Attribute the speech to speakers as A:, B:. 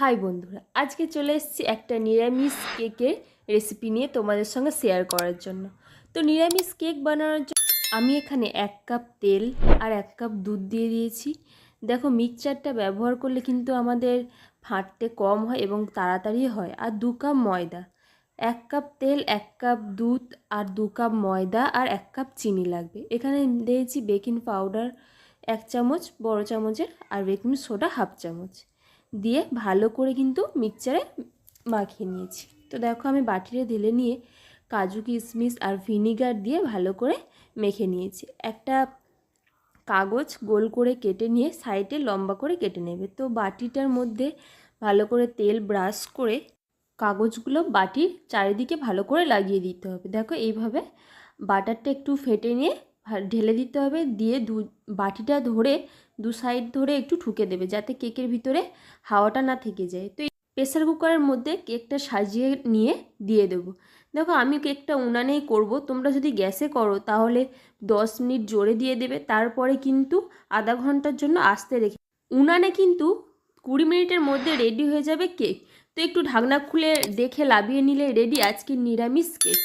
A: High বন্ধুরা, আজকে চলে এসেছি একটা নিরামিষ কেকের রেসিপি নিয়ে তোমাদের সঙ্গে শেয়ার করার জন্য। তো নিরামিষ কেক বানানোর জন্য আমি এখানে এক কাপ তেল আর এক কাপ দুধ দিয়ে দিয়েছি। দেখো মিক্সচারটা ব্যবহার করলে কিন্তু আমাদের ফাটতে কম হয় এবং তাড়াতাড়ি হয়। আর দু কাপ ময়দা, এক কাপ তেল, এক কাপ দুধ আর দু কাপ ময়দা আর এক কাপ চিনি লাগবে। এখানে দিয়েছি বেকিং পাউডার এক চামচ, বড় চামচের আর বেকিং সোডা হাফ চামচ। দিয়ে ভালো করে কিন্তু মিক্সচারে মাখিয়ে নিয়েছি। তো দেখো আমি বাটিরে ঢেলে নিয়ে কাজু, কিশমিশ আর ভিনিগার দিয়ে ভালো করে মেখে নিয়েছি। একটা কাগজ গোল করে কেটে নিয়ে সাইডে লম্বা করে কেটে নেবে। তো বাটিটার মধ্যে ভালো করে তেল ব্রাশ করে কাগজগুলো বাটির চারিদিকে ভালো করে লাগিয়ে দিতে হবে। দেখো এইভাবে বাটারটা একটু ফেটে নিয়ে ঢেলে দিতে হবে। দিয়ে দু, বাটিটা ধরে দু সাইড ধরে একটু ঠুকে দেবে যাতে কেকের ভিতরে হাওয়াটা না থেকে যায়। তো প্রেসার কুকারের মধ্যে কেকটা সাজিয়ে নিয়ে দিয়ে দেবো। দেখো, আমি কেকটা উনানেই করব। তোমরা যদি গ্যাসে করো, তাহলে দশ মিনিট জোরে দিয়ে দেবে। তারপরে কিন্তু আধা ঘণ্টার জন্য আসতে রেখে উনানে কিন্তু কুড়ি মিনিটের মধ্যে রেডি হয়ে যাবে কেক। তো একটু ঢাকনা খুলে দেখে লাভিয়ে নিলে রেডি আজকে নিরামিষ কেক।